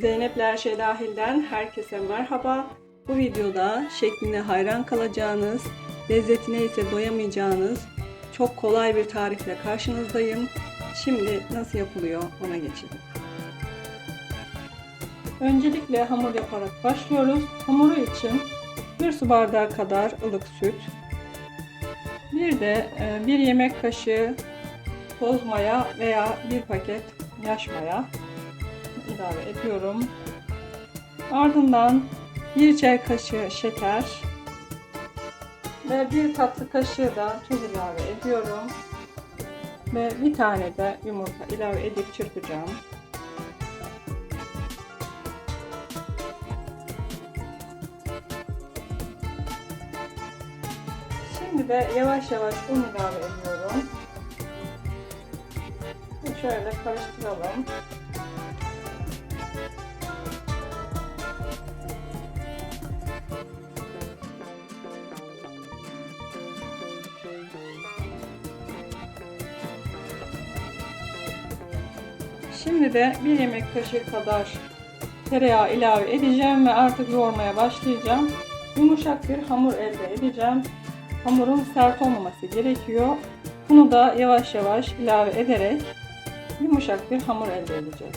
Zeynep'le Şey herkese merhaba. Bu videoda şekline hayran kalacağınız, lezzetine ise doyamayacağınız çok kolay bir tarifle karşınızdayım. Şimdi nasıl yapılıyor ona geçelim. Öncelikle hamur yaparak başlıyoruz. Hamuru için 1 su bardağı kadar ılık süt, bir de 1 yemek kaşığı toz maya veya 1 paket yaş maya ilave ediyorum. Ardından 1 çay kaşığı şeker ve 1 tatlı kaşığı da tuz ilave ediyorum. Ve bir tane de yumurta ilave edip çırpacağım. Şimdi de yavaş yavaş un ilave ediyorum. Şöyle karıştıralım. Şimdi de bir yemek kaşığı kadar tereyağı ilave edeceğim ve artık yoğurmaya başlayacağım. Yumuşak bir hamur elde edeceğim. Hamurun sert olmaması gerekiyor. Bunu da yavaş yavaş ilave ederek yumuşak bir hamur elde edeceğiz.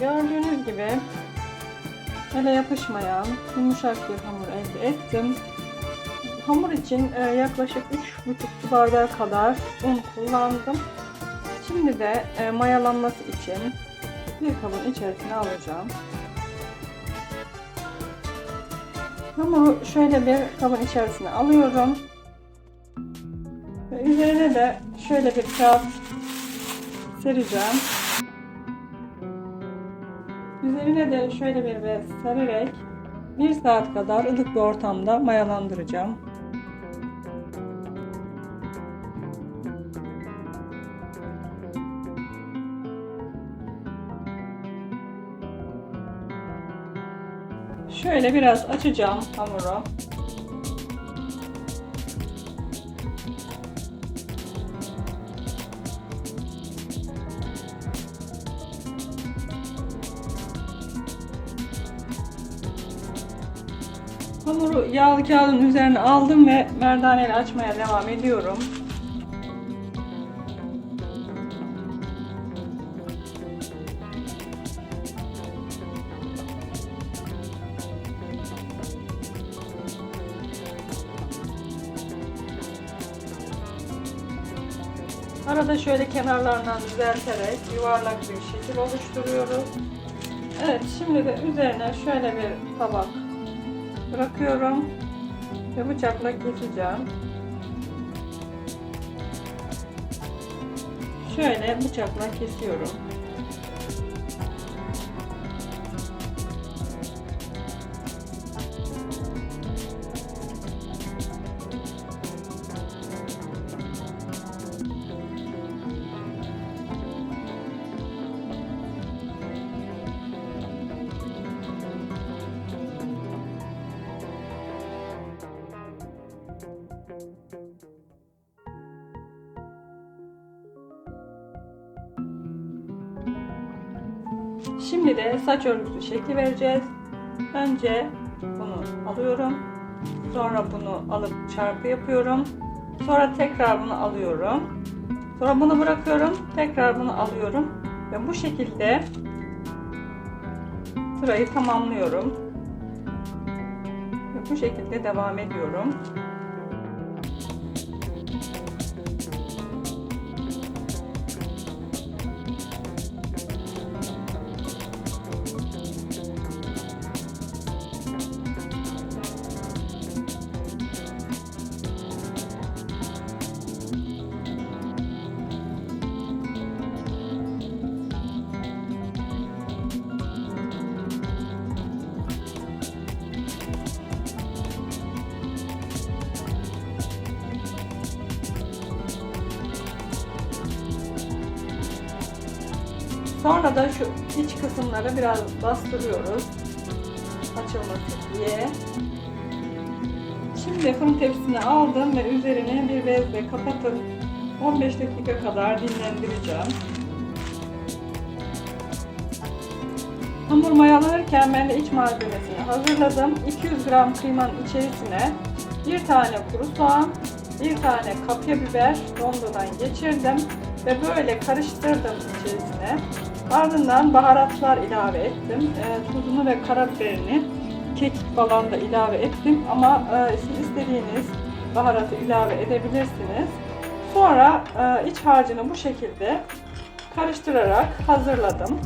Gördüğünüz gibi ele yapışmayan yumuşak bir hamur elde ettim. Hamur için e, yaklaşık 3,5 su bardağı kadar un kullandım. Şimdi de e, mayalanması için bir kabın içerisine alacağım. Hamuru şöyle bir kabın içerisine alıyorum. Ve üzerine de şöyle bir kağıt sereceğim. Üzerine de şöyle bir bez sererek 1 saat kadar ılık bir ortamda mayalandıracağım. Şöyle biraz açacağım hamuru. Hamuru yağlı kağıdın üzerine aldım ve merdaneyle açmaya devam ediyorum. Arada şöyle kenarlarından düzelterek yuvarlak bir şekil oluşturuyoruz. Evet şimdi de üzerine şöyle bir tabak bırakıyorum ve bıçakla keseceğim. Şöyle bıçakla kesiyorum. Şimdi de saç örgüsü şekli vereceğiz. Önce bunu alıyorum. Sonra bunu alıp çarpı yapıyorum. Sonra tekrar bunu alıyorum. Sonra bunu bırakıyorum. Tekrar bunu alıyorum. Ve bu şekilde sırayı tamamlıyorum. Ve bu şekilde devam ediyorum. Sonra da şu iç kısımları biraz bastırıyoruz. açılmasın diye. Şimdi fırın tepsisine aldım ve üzerine bir bezle kapatıp 15 dakika kadar dinlendireceğim. Hamur mayalanırken ben de iç malzemesini hazırladım. 200 gram kıymanın içerisine bir tane kuru soğan, bir tane kapya biber rondodan geçirdim ve böyle karıştırdım içerisine. Ardından baharatlar ilave ettim. E, tuzunu ve karabiberini, kekik falan da ilave ettim ama e, siz istediğiniz baharatı ilave edebilirsiniz. Sonra e, iç harcını bu şekilde karıştırarak hazırladım.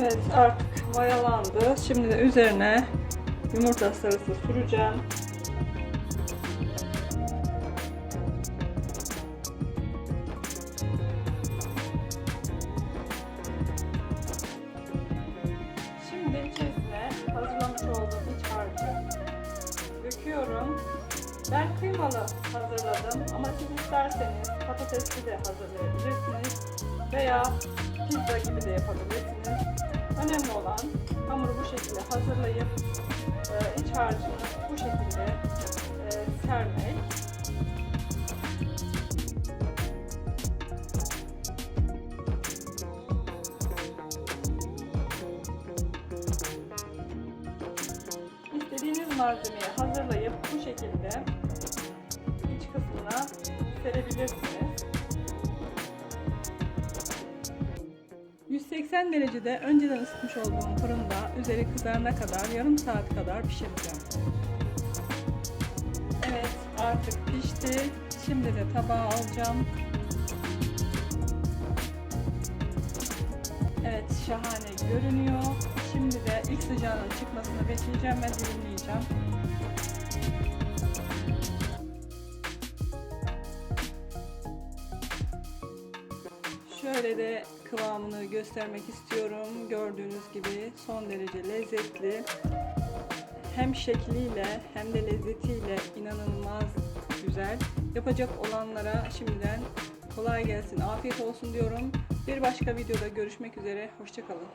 Evet artık mayalandı. Şimdi de üzerine yumurta sarısı süreceğim. Döküyorum. Ben kıymalı hazırladım ama siz isterseniz patatesli de hazırlayabilirsiniz veya pizza gibi de yapabilirsiniz. Önemli olan hamuru bu şekilde hazırlayıp e, iç harcını bu şekilde e, sermek. Malzemeyi hazırlayıp bu şekilde iç kısmına serebilirsiniz. 180 derecede önceden ısıtmış olduğum fırında üzeri kızarana kadar yarım saat kadar pişireceğim. Evet artık pişti. Şimdi de tabağa alacağım. Evet şahane görünüyor. Şimdi de ilk sıcağının çıkmasını bekleyeceğim ve dilimleyeceğim. Şöyle de kıvamını göstermek istiyorum. Gördüğünüz gibi son derece lezzetli. Hem şekliyle hem de lezzetiyle inanılmaz güzel. Yapacak olanlara şimdiden kolay gelsin, afiyet olsun diyorum. Bir başka videoda görüşmek üzere. Hoşçakalın.